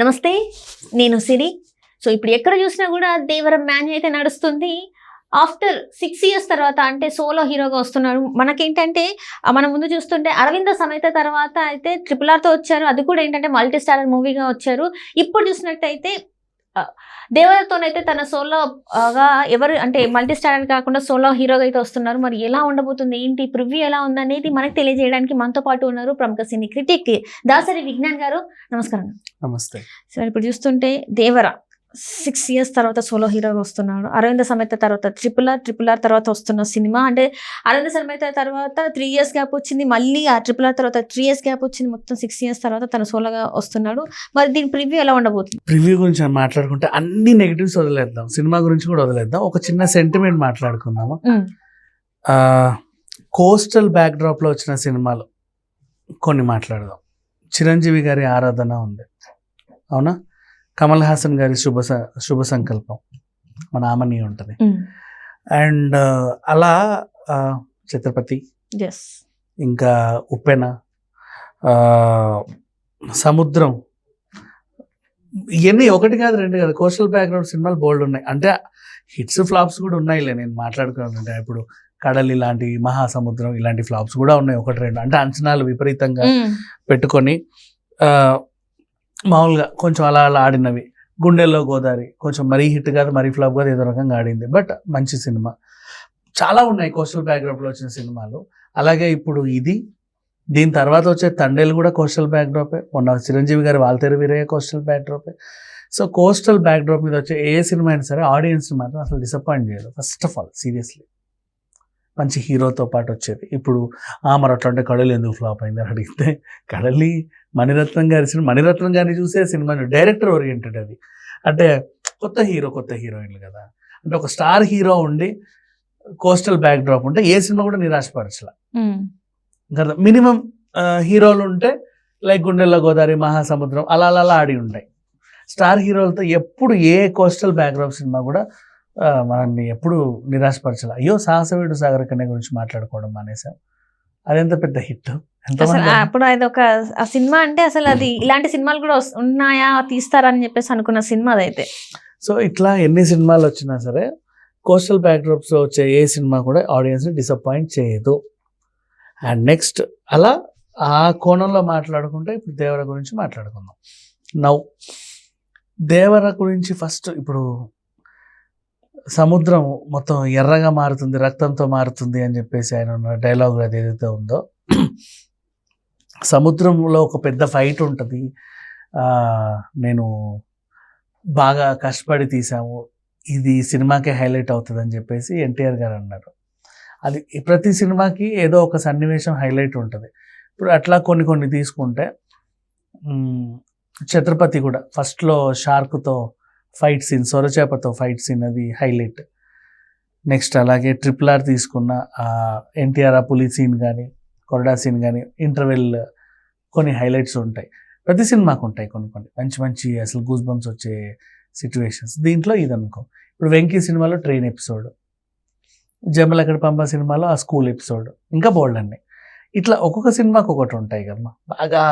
నమస్తే నేను సిరి. సో ఇప్పుడు ఎక్కడ చూసినా కూడా దేవరం మ్యాన్ అయితే నడుస్తుంది. ఆఫ్టర్ సిక్స్ ఇయర్స్ తర్వాత అంటే సోలో హీరోగా వస్తున్నాడు. మనకేంటంటే మనం మన ముందు చూస్తుంటే అరవింద సమేత తర్వాత అయితే ట్రిపుల్ ఆర్తో వచ్చారు. అది కూడా ఏంటంటే మల్టీ స్టారర్ మూవీగా వచ్చారు. ఇప్పుడు చూసినట్టయితే ఆ, దేవరతోనైతే తన సోలోగా ఎవరు అంటే మల్టీ స్టారర్ కాకుండా సోలో హీరోగా అయితే వస్తున్నారు. మరి ఎలా ఉండబోతుంది? ఏంటి? ప్రివ్యూ ఎలా ఉందనేది మనకు తెలియజేయడానికి మనతో పాటు ఉన్నారు ప్రముఖ సినీ క్రిటిక్ దాసరి విజ్ఞాన్ గారు. నమస్కారం. నమస్తే. సో ఇప్పుడు చూస్తుంటే దేవర. సిక్స్ ఇయర్స్ తర్వాత సోలో హీరోగా వస్తున్నాడు. అరవింద సమేత తర్వాత ట్రిపుల్ ఆర్ ట్రిపుల్ ఆర్ తర్వాత వస్తున్న సినిమా. అంటే అరవింద సమేత తర్వాత త్రీ ఇయర్స్ గ్యాప్ వచ్చింది. మళ్ళీ ఆ ట్రిపుల్ ఆర్ తర్వాత త్రీ ఇయర్స్ గ్యాప్ వచ్చింది. మొత్తం సిక్స్ ఇయర్స్ తర్వాత తన సోలోగా వస్తున్నాడు. మరి దీని ప్రివ్యూ ఎలా ఉండబోతుంది? ప్రివ్యూ గురించి మాట్లాడుకుంటే అన్ని నెగిటివ్స్ వదిలేద్దాం. సినిమా గురించి కూడా వదిలేద్దాం. ఒక చిన్న సెంటిమెంట్ మాట్లాడుకుందాము? కోస్టల్ బ్యాక్డ్రాప్లో వచ్చిన సినిమాలు కొన్ని మాట్లాడదాం. చిరంజీవి గారి ఆరాధన ఉంది. అవునా? కమల్ హాసన్ గారి శుభ శుభ సంకల్పం. మన ఆమని ఉంటుంది. అండ్ అలా ఛత్రపతి ఇంకా ఉప్పెన సముద్రం. ఇవన్నీ ఒకటి కాదు రెండు కాదు. కోస్టల్ బ్యాక్గ్రౌండ్ సినిమాలు బోల్డ్ ఉన్నాయి. అంటే హిట్స్ ఫ్లాప్స్ కూడా ఉన్నాయిలే. నేను మాట్లాడుకున్నాను. ఇప్పుడు కడలి ఇలాంటి మహాసముద్రం ఇలాంటి ఫ్లాప్స్ కూడా ఉన్నాయి. ఒకటి రెండు. అంటే అంచనాలు విపరీతంగా పెట్టుకొని మామూలుగా కొంచెం అలా అలా ఆడినవి. గుండెల్లో గోదావరి కొంచెం మరీ హిట్ కాదు మరీ ఫ్లాప్ కాదు ఏదో రకంగా ఆడింది. బట్ మంచి సినిమా. చాలా ఉన్నాయి కోస్టల్ బ్యాక్డ్రాప్లో వచ్చిన సినిమాలు. అలాగే ఇప్పుడు ఇది. దీని తర్వాత వచ్చే తండేలు కూడా కోస్టల్ బ్యాక్డ్రాపే. మొన్న చిరంజీవి గారి వాల్తేరు వీరయ్య కోస్టల్ బ్యాక్డ్రాపే. సో కోస్టల్ బ్యాక్డ్రాప్ మీద వచ్చే ఏ సినిమా అయినా సరే ఆడియన్స్ని మాత్రం అసలు డిసప్పాయింట్ చేయదు. First of all seriously. మంచి హీరోతో పాటు వచ్చేది. ఇప్పుడు ఆ మరి అట్లాంటి కడలి ఎందుకు ఫ్లాప్ అయిందని అడిగితే కడలి మణిరత్నం గారి సినిమా మణిరత్నం గారిని చూసే సినిమా డైరెక్టర్ ఓరియంటెడ్ అది. అంటే కొత్త హీరో కొత్త హీరోయిన్లు కదా. అంటే ఒక స్టార్ హీరో ఉండి కోస్టల్ బ్యాక్ డ్రాప్ ఉంటే ఏ సినిమా కూడా నిరాశపరచల. కదా మినిమం హీరోలు ఉంటే లైక్ గుండెల్లో గోదావరి మహాసముద్రం అలా అలా అలా ఆడి ఉంటాయి. స్టార్ హీరోలతో ఎప్పుడు ఏ కోస్టల్ బ్యాక్డ్రాప్ సినిమా కూడా మనల్ని ఎప్పుడు నిరాశపరచాల. అయ్యో సాహసవీడు సాగర్ కన్య గురించి మాట్లాడుకోవడం మానేసాం అదెంత పెద్ద హిట్? అప్పుడు అది ఒక ఆ సినిమా అంటే అసలు అది ఇలాంటి సినిమాలు కూడా ఉన్నాయా తీస్తారని చెప్పేసి అనుకున్న సినిమా అదైతే సో ఇట్లా ఎన్ని సినిమాలు వచ్చినా సరే కోస్టల్ బ్యాక్డ్రాప్స్లో వచ్చే ఏ సినిమా కూడా ఆడియన్స్ని డిసప్పాయింట్ చేయదు. అండ్ నెక్స్ట్ అలా ఆ కోణంలో మాట్లాడుకుంటే ఇప్పుడు దేవర గురించి మాట్లాడుకుందాం. నౌ దేవర గురించి ఫస్ట్ ఇప్పుడు సముద్రం మొత్తం ఎర్రగా మారుతుంది రక్తంతో మారుతుంది అని చెప్పేసి ఆయన ఉన్న డైలాగ్ అది ఏదైతే ఉందో సముద్రంలో ఒక పెద్ద ఫైట్ ఉంటుంది. నేను బాగా కష్టపడి తీసాము ఇది సినిమాకే హైలైట్ అవుతుందని చెప్పేసి ఎన్టీఆర్ గారు అన్నారు. అది ప్రతి సినిమాకి ఏదో ఒక సన్నివేశం హైలైట్ ఉంటుంది. ఇప్పుడు అట్లా కొన్ని కొన్ని తీసుకుంటే ఛత్రపతి కూడా ఫస్ట్లో షార్క్తో ఫైట్ సీన్ సొరచేపతో ఫైట్ సీన్ అది హైలైట్ నెక్స్ట్ అలాగే ట్రిపుల్ ఆర్ తీసుకున్న ఎన్టీఆర్ ఆ పులి సీన్ కానీ కొరడా సీన్ కానీ ఇంటర్వెల్ కొన్ని హైలైట్స్ ఉంటాయి. ప్రతి సినిమాకు ఉంటాయి కొన్ని కొన్ని. మంచి మంచి అసలు గూస్ బంప్స్ వచ్చే సిచ్యువేషన్స్ దీంట్లో ఇది అనుకో ఇప్పుడు వెంకీ సినిమాలో ట్రైన్ ఎపిసోడ్. జమలకడ పంప సినిమాలో ఆ స్కూల్ ఎపిసోడ్. ఇంకా బోల్డ్ అన్ని. ఇట్లా ఒక్కొక్క సినిమాకి ఒకటి ఉంటాయి కదా బాగా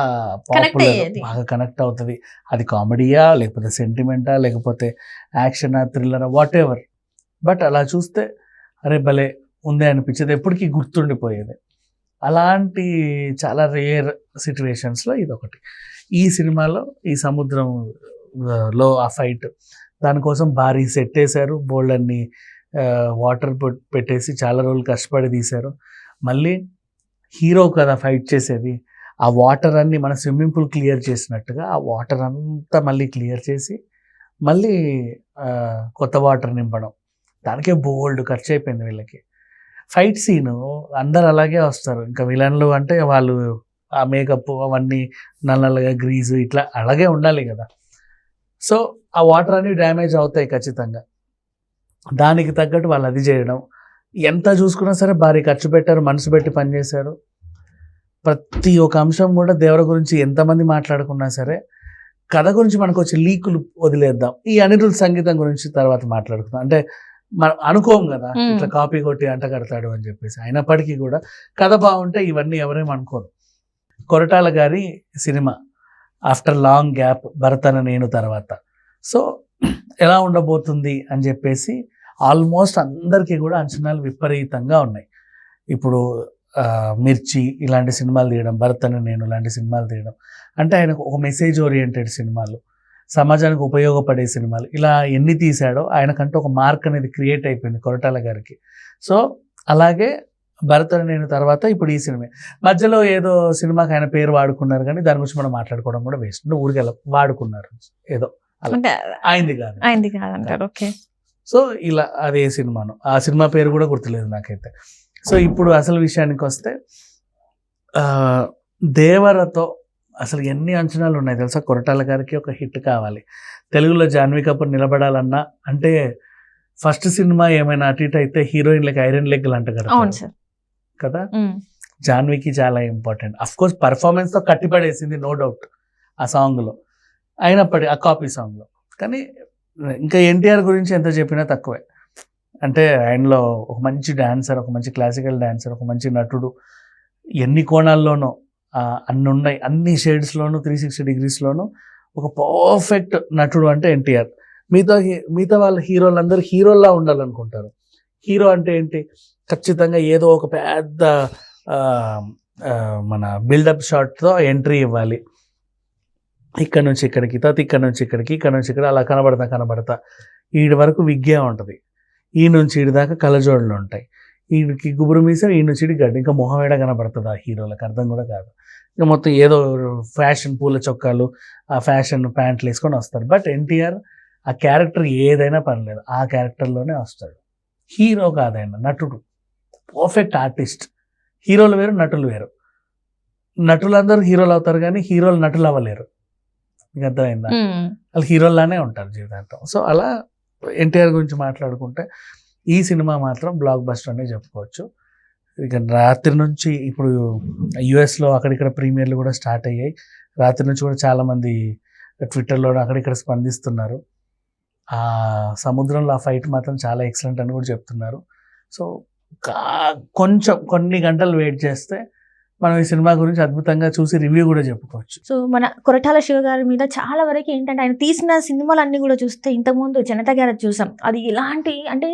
అయ్యేది. బాగా కనెక్ట్ అవుతుంది. అది కామెడీయా లేకపోతే సెంటిమెంటా లేకపోతే యాక్షనా థ్రిల్లరా వాట్ ఎవర్ బట్ అలా చూస్తే అరే భలే ఉంది అనిపించేది. ఎప్పటికీ గుర్తుండిపోయేది. అలాంటి చాలా రేర్ సిచ్యువేషన్స్లో ఇది ఒకటి ఈ సినిమాలో ఈ సముద్రం లో ఆ ఫైట్ దానికోసం భారీ సెట్ వేశారు. బోల్డ్ అన్ని వాటర్ పెట్టేసి చాలా రోజులు కష్టపడి తీశారు. మళ్ళీ హీరో కదా ఫైట్ చేసేది ఆ వాటర్ అన్ని మన స్విమ్మింగ్ పూల్ క్లియర్ చేసినట్టుగా ఆ వాటర్ అంతా మళ్ళీ క్లియర్ చేసి మళ్ళీ కొత్త వాటర్ నింపడం. దానికే బోల్డ్ ఖర్చు అయిపోయింది వీళ్ళకి. Fight scene. అందరు అలాగే వస్తారు. ఇంకా విలన్లు అంటే వాళ్ళు ఆ మేకప్ అవన్నీ నల్లగా గ్రీజు ఇట్లా అలాగే ఉండాలి కదా. సో ఆ వాటర్ అన్నీ డ్యామేజ్ అవుతాయి ఖచ్చితంగా. దానికి తగ్గట్టు వాళ్ళు అది చేయడం. ఎంత చూసుకున్నా సరే భారీ ఖర్చు పెట్టారు మనసు పెట్టి పనిచేశారు ప్రతి ఒక్క అంశం కూడా దేవర గురించి ఎంతమంది మాట్లాడుకున్నా సరే కథ గురించి మనకు వచ్చే లీకులు వదిలేద్దాం. ఈ అనిరుద్ధ సంగీతం గురించి తర్వాత మాట్లాడుకుందాం. అంటే మనం అనుకోం కదా. ఇట్లా కాపీ కొట్టి అంట కడతాడు అని చెప్పేసి. అయినప్పటికీ కూడా కథ బాగుంటే ఇవన్నీ ఎవరేం అనుకోరు. కొరటాల గారి సినిమా ఆఫ్టర్ లాంగ్ గ్యాప్ భరతన నేను తర్వాత. సో ఎలా ఉండబోతుంది అని చెప్పేసి ఆల్మోస్ట్ అందరికీ కూడా అంచనాలు విపరీతంగా ఉన్నాయి. ఇప్పుడు మిర్చి ఇలాంటి సినిమాలు తీయడం భరతన నేను ఇలాంటి సినిమాలు తీయడం అంటే ఆయనకు ఒక మెసేజ్ ఓరియంటెడ్ సినిమాలు. సమాజానికి ఉపయోగపడే సినిమాలు. ఇలా ఎన్ని తీశాడో ఆయనకంటూ ఒక మార్క్ అనేది క్రియేట్ అయిపోయింది కొరటాల గారికి. సో అలాగే భరతన నేను తర్వాత ఇప్పుడు ఈ సినిమా. మధ్యలో ఏదో సినిమాకి ఆయన పేరు వాడుకున్నారు కానీ దాని గురించి మనం మాట్లాడుకోవడం కూడా వేస్ట్. అంటే ఊరికి వెళ్ళ వాడుకున్నారు. ఏదో ఆయనది కాదు. అయింది కాదంటారు ఓకే. సో ఇలా అదే సినిమాను. ఆ సినిమా పేరు కూడా గుర్తులేదు నాకైతే. సో ఇప్పుడు అసలు విషయానికి వస్తే దేవరతో అసలు ఎన్ని అంచనాలు ఉన్నాయి తెలుసా? కొరటాల గారికి ఒక హిట్ కావాలి. తెలుగులో జాన్వీ కపూర్ నిలబడాలన్నా అంటే ఫస్ట్ సినిమా ఏమైనా అటు ఇటు అయితే హీరోయిన్లకి ఐరన్ లెగ్ అంట కదా? కదా? జాన్వీకి చాలా ఇంపార్టెంట్. అఫ్ కోర్స్ పర్ఫార్మెన్స్తో కట్టిపడేసింది నో డౌట్ ఆ సాంగ్లో. అయినప్పటి ఆ కాపీ సాంగ్లో. కానీ ఇంకా ఎన్టీఆర్ గురించి ఎంత చెప్పినా తక్కువే. అంటే ఆయనలో ఒక మంచి డాన్సర్ ఒక మంచి క్లాసికల్ డాన్సర్ ఒక మంచి నటుడు ఎన్ని కోణాల్లోనో అన్ని ఉన్నాయి. అన్ని షేడ్స్లోనూ త్రీ సిక్స్టీ డిగ్రీస్లోనూ ఒక పర్ఫెక్ట్ నటుడు అంటే ఎన్టీఆర్. మిగతా మిగతా వాళ్ళ హీరోలందరూ హీరోల్లా ఉండాలనుకుంటారు. హీరో అంటే ఏంటి? ఖచ్చితంగా ఏదో ఒక పెద్ద మన బిల్డప్ షాట్తో ఎంట్రీ ఇవ్వాలి. ఇక్కడ నుంచి ఇక్కడికి తర్వాత ఇక్కడ నుంచి ఇక్కడికి ఇక్కడ నుంచి ఇక్కడ అలా కనబడతా కనబడతా. ఈడి వరకు విగ్గే ఉంటుంది. ఈ నుంచి ఈడి దాకా కళ్ళజోడులు ఉంటాయి. ఈడికి గుబురు మీసం ఈ నుంచి ఈడి గడ్డి ఇంకా మొహం ఏడ కనబడుతుంది ఆ హీరోలకు? అర్థం కూడా కాదు. ఇంకా మొత్తం ఏదో ఫ్యాషన్ పూల చొక్కాలు ఆ ఫ్యాషన్ ప్యాంట్లు వేసుకొని వస్తారు. బట్ ఎన్టీఆర్ ఆ క్యారెక్టర్ ఏదైనా పర్లేదు. ఆ క్యారెక్టర్లోనే వస్తాడు. హీరో కాదైనా నటుడు. Perfect artist. హీరోలు వేరు నటులు వేరు. నటులందరూ హీరోలు అవుతారు కానీ హీరోలు నటులు అవ్వలేరు. మీకు అర్థమైందా? వాళ్ళు హీరోల్లానే ఉంటారు జీవితాంతం. సో అలా ఎన్టీఆర్ గురించి మాట్లాడుకుంటే ఈ సినిమా మాత్రం బ్లాక్ బస్టర్ అనే చెప్పుకోవచ్చు. ఇక రాత్రి నుంచి ఇప్పుడు యుఎస్లో అక్కడిక్కడ ప్రీమియర్లు కూడా స్టార్ట్ అయ్యాయి. రాత్రి నుంచి కూడా చాలామంది ట్విట్టర్లో అక్కడిక్కడ స్పందిస్తున్నారు. ఆ సముద్రంలో ఆ ఫైట్ మాత్రం చాలా ఎక్సలెంట్ అని కూడా చెప్తున్నారు. సో కా- కొంచెం కొన్ని గంటలు వెయిట్ చేస్తే మనం ఈ సినిమా గురించి అద్భుతంగా చూసి రివ్యూ కూడా చెప్పుకోవచ్చు. సో మన కొరటాల శివ గారి మీద చాలా వరకు ఏంటంటే ఆయన తీసిన సినిమాలు అన్ని కూడా చూస్తే ఇంతకుముందు జనతా గ్యారేజ్ చూసాం. అది ఎలాంటి అంటే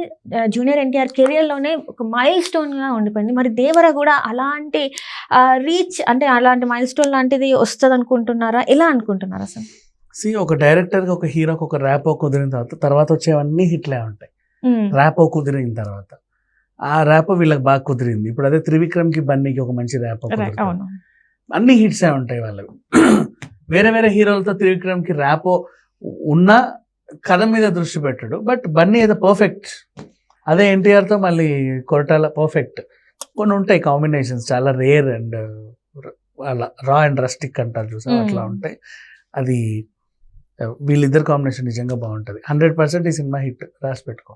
జూనియర్ ఎన్టీఆర్ కెరియర్లోనే ఒక మైల్ స్టోన్గా ఉండిపోయింది. మరి దేవర కూడా అలాంటి రీచ్ అంటే అలాంటి మైల్ స్టోన్ లాంటిది వస్తుంది అనుకుంటున్నారా ఎలా అనుకుంటున్నారా అసలు సి ఒక డైరెక్టర్కి ఒక హీరోకి ఒక ర్యాపో కుదిరిన తర్వాత తర్వాత వచ్చేవన్నీ హిట్లే ఉంటాయి. ర్యాపో కుదిరిన తర్వాత. ఆ ర్యాపో వీళ్ళకి బాగా కుదిరింది. ఇప్పుడు అదే త్రివిక్రమ్కి బన్నీకి ఒక మంచి ర్యాపో అన్ని హిట్స్ ఏ ఉంటాయి వాళ్ళవి. వేరే వేరే హీరోలతో త్రివిక్రమ్కి ర్యాపో ఉన్నా కథ మీద దృష్టి పెట్టడు. బట్ బన్నీ ఏదో పర్ఫెక్ట్. అదే ఎన్టీఆర్తో మళ్ళీ కొరటాల పర్ఫెక్ట్. కొన్ని ఉంటాయి కాంబినేషన్స్. చాలా రేర్ అండ్ అలా రా అండ్ రస్టిక్ అంటారు చూసా అట్లా. ఉంటాయి. అది వీళ్ళిద్దరు కాంబినేషన్ నిజంగా బాగుంటుంది. హండ్రెడ్ పర్సెంట్ ఈ సినిమా హిట్. రాసి పెట్టుకో.